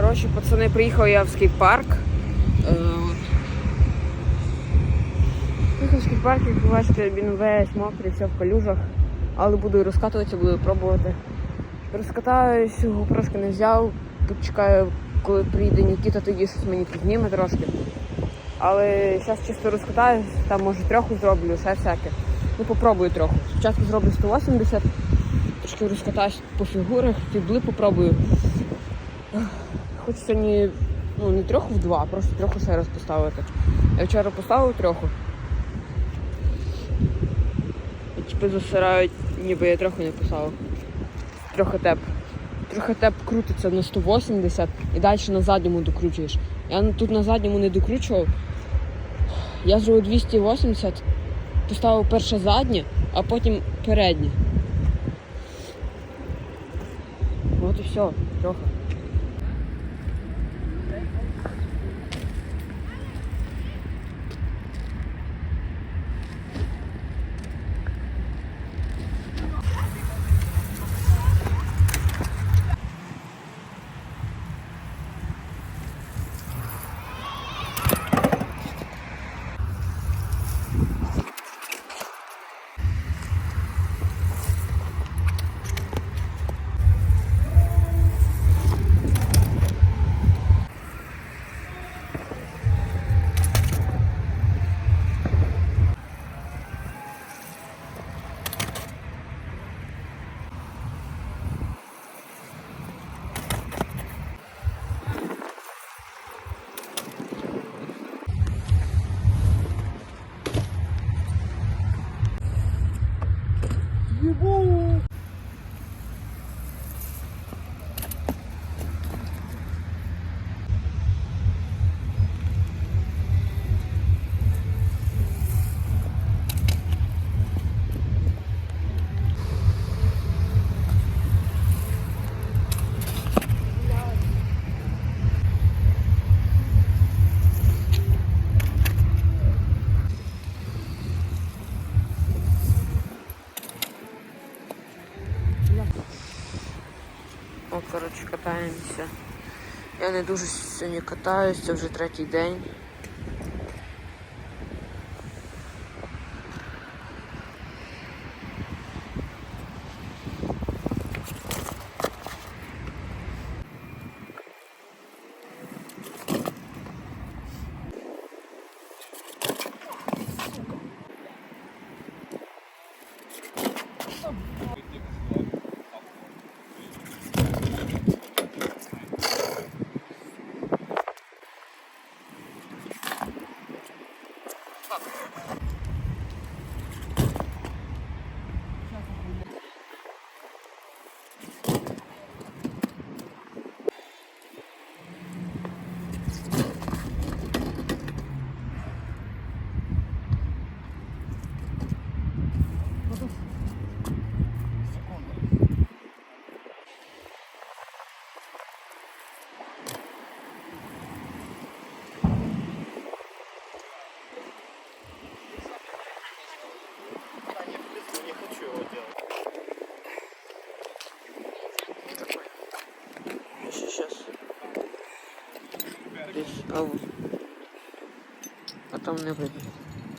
Коротше, пацани, приїхав я в скейт-парк. Е, Приїхав в скейт-парк, як бачите, він весь мокрий, все в калюжах. Але буду розкатуватися, буду пробувати. Розкатаюсь, трошки не взяв. Тут чекаю, коли приїде Нікіта, тоді щось мені підніме трошки. Але зараз чисто розкатаюсь, там може трьоху зроблю, ще всяке. Ну попробую трохи. Спочатку зроблю 180, трошки розкатаюсь по фігурах, фігли попробую. Хочу сьогодні ну, не трьоху в два, просто трьоху ще раз поставити. Я вчора поставив трьоху. І типу засирають, ніби я трохи не поставив. Трохи теп. Трохи теп крутиться на 180 і далі на задньому докручуєш. Я тут на задньому не докручував. Я зробив 280, поставив перше заднє, а потім переднє. От і все, трохи. You! Коротше, катаємося. Я не дуже сьогодні катаюсь, це вже третій день. Не А вот. Не видно.